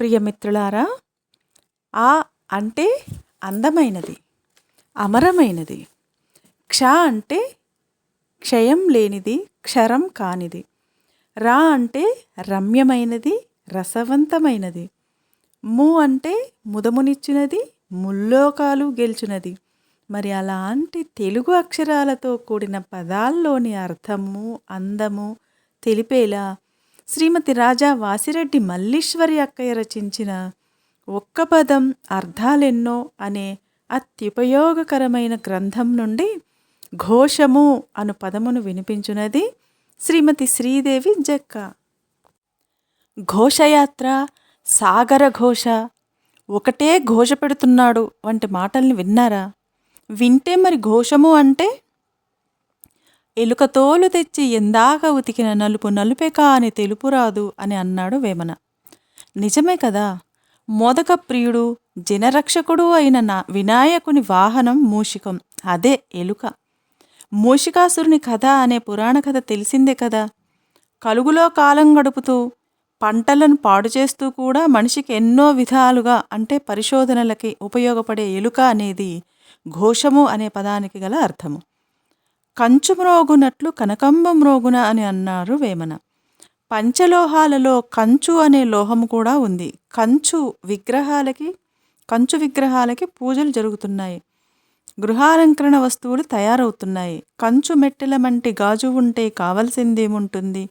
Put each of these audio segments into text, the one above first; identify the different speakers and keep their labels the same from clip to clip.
Speaker 1: ప్రియమిత్రులారా ఆ అంటే అందమైనది అమరమైనది. క్ష అంటే క్షయం లేనిది క్షరం కానిది. రా అంటే రమ్యమైనది రసవంతమైనది. ము అంటే ముదమునిచ్చినది ముల్లోకాలు గెలిచినది. మరి అలాంటి తెలుగు అక్షరాలతో కూడిన పదాల్లోని అర్థము అందము తెలిపేలా శ్రీమతి రాజా వాసిరెడ్డి మల్లీశ్వరి అక్కయ్య రచించిన ఒక్క పదం అర్థాలెన్నో అనే అత్యుపయోగకరమైన గ్రంథం నుండి ఘోషము అను పదమును వినిపించున్నది శ్రీమతి శ్రీదేవి జక్క. ఘోషయాత్ర సాగర ఘోష ఒకటే ఘోష పెడుతున్నాడు వంటి మాటల్ని విన్నారా? వింటే మరి ఘోషము అంటే ఎలుక తోలు తెచ్చి ఎందాక ఉతికిన నలుపు నలుపే కాని తెలుపు రాదు అని అన్నాడు వేమన. నిజమే కదా మోదక ప్రియుడు జనరక్షకుడు అయిన నా వినాయకుని వాహనం మూషికం. అదే ఎలుక. మూషికాసురుని కథ అనే పురాణ కథ తెలిసిందే కదా. కలుగులో కాలం గడుపుతూ పంటలను పాడు చేస్తూ కూడా మనిషికి ఎన్నో విధాలుగా అంటే పరిశోధనలకి ఉపయోగపడే ఎలుక అనేది ఘోషము అనే పదానికి గల అర్థము. కంచు మ్రోగునట్లు కనకంబ మ్రోగున అని అన్నారు వేమన. పంచలోహాలలో కంచు అనే లోహము కూడా ఉంది. కంచు విగ్రహాలకి కంచు విగ్రహాలకి పూజలు జరుగుతున్నాయి. గృహాలంకరణ వస్తువులు తయారవుతున్నాయి. కంచు మెట్టెల వంటి గాజు ఉంటే కావలసిందేముంటుంది?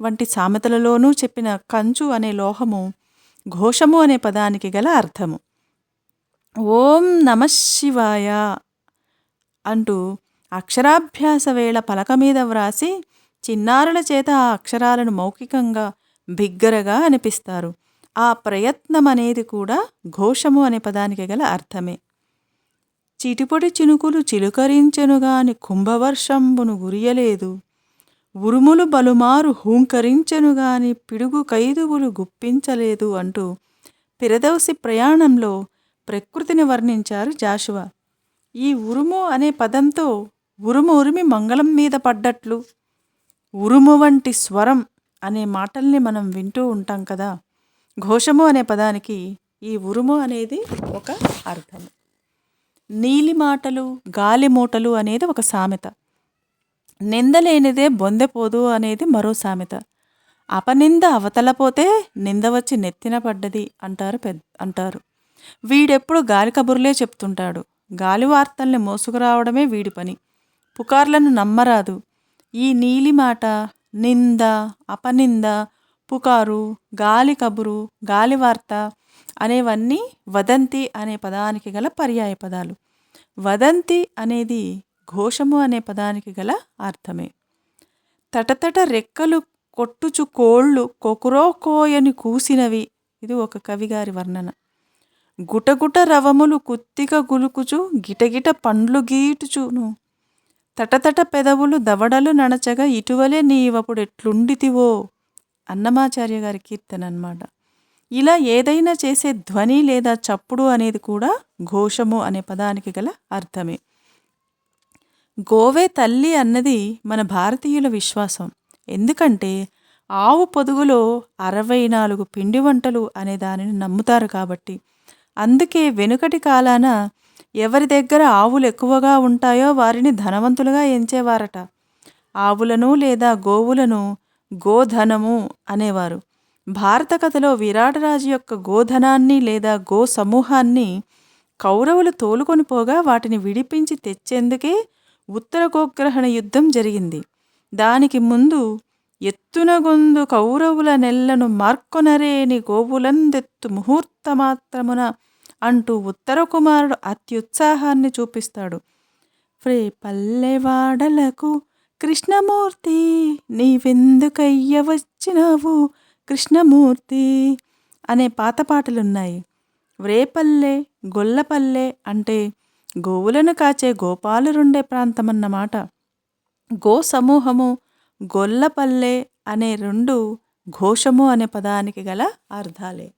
Speaker 1: వంటి సామెతలలోనూ చెప్పిన కంచు అనే లోహము ఘోషము అనే పదానికి గల అర్థము. ఓం నమ శివాయ అంటూ అక్షరాభ్యాస వేళ పలక మీద వ్రాసి చిన్నారుల చేత ఆ అక్షరాలను మౌఖికంగా బిగ్గరగా అనిపిస్తారు. ఆ ప్రయత్నం అనేది కూడా ఘోషము అనే పదానికి గల అర్థమే. చిటిపొడి చినుకులు చిలుకరించెనుగాని కుంభవర్షంబును గురియలేదు. ఉరుములు బలుమారు హూంకరించెనుగాని పిడుగు ఖైదువులు గుప్పించలేదు అంటూ పిరదవసి ప్రయాణంలో ప్రకృతిని వర్ణించారు జాషువా. ఈ ఉరుము అనే పదంతో ఉరుము ఉరిమి మంగళం మీద పడ్డట్లు. ఉరుము వంటి స్వరం అనే మాటల్ని మనం వింటూ ఉంటాం కదా. ఘోషము అనే పదానికి ఈ ఉరుము అనేది ఒక అర్థం నీలి మాటలు గాలి మూటలు అనేది ఒక సామెత. నిందలేనిదే బొందెపోదు అనేది మరో సామెత. అపనింద అవతలపోతే నింద వచ్చి నెత్తిన పడ్డది అంటారు పెద్ద అంటారు. వీడెప్పుడు గాలి కబుర్లే చెప్తుంటాడు. గాలి వార్తల్ని మోసుకురావడమే వీడి పని. పుకార్లను నమ్మరాదు. ఈ నీలి మాట నింద అపనింద పుకారు గాలి కబురు గాలి వార్త అనేవన్నీ వదంతి అనే పదానికి గల పర్యాయ పదాలు. వదంతి అనేది ఘోషము అనే పదానికి గల అర్థమే. తటతట రెక్కలు కొట్టుచు కోళ్ళు కొకురోకోయని కూసినవి. ఇది ఒక కవిగారి వర్ణన. గుటగుట రవములు కుత్తిక గులుకుచు గిటగిట పండ్లు గీటుచును. తటతట పెదవులు దవడలు నడచగా ఇటువలే నీవప్పుడెట్లుండితివో అన్నమాచార్య గారి కీర్తన అన్నమాట ఇలా ఏదైనా చేసే ధ్వని లేదా చప్పుడు అనేది కూడా ఘోషము అనే పదానికి గల అర్థమే. గోవే తల్లి అన్నది మన భారతీయుల విశ్వాసం. ఎందుకంటే ఆవు పొదుగులో అరవై నాలుగు పిండి వంటలు అనే దానిని నమ్ముతారు కాబట్టి. అందుకే వెనుకటి కాలాన ఎవరి దగ్గర ఆవులు ఎక్కువగా ఉంటాయో వారిని ధనవంతులుగా ఎంచేవారట. ఆవులను లేదా గోవులను గోధనము అనేవారు. భారత కథలో విరాటరాజు యొక్క గోధనాన్ని లేదా గో సమూహాన్ని కౌరవులు తోలుకొని పోగా వాటిని విడిపించి తెచ్చేందుకే ఉత్తర గోగ్రహణ యుద్ధం జరిగింది. దానికి ముందు ఎత్తునగొందు కౌరవుల నెల్లను మార్కొనరేని గోవులందెత్తు ముహూర్తమాత్రమున అంటూ ఉత్తర కుమారుడు అత్యుత్సాహాన్ని చూపిస్తాడు. ఫ్రే పల్లెవాడలకు కృష్ణమూర్తి నీవెందుకయ్య వచ్చినావు కృష్ణమూర్తి అనే పాత పాటలున్నాయి. వ్రేపల్లె గొల్లపల్లె అంటే గోవులను కాచే గోపాలురుండే ప్రాంతమన్నమాట. గో సమూహము గొల్లపల్లె అనే రెండు ఘోషము అనే పదానికి గల అర్థాలే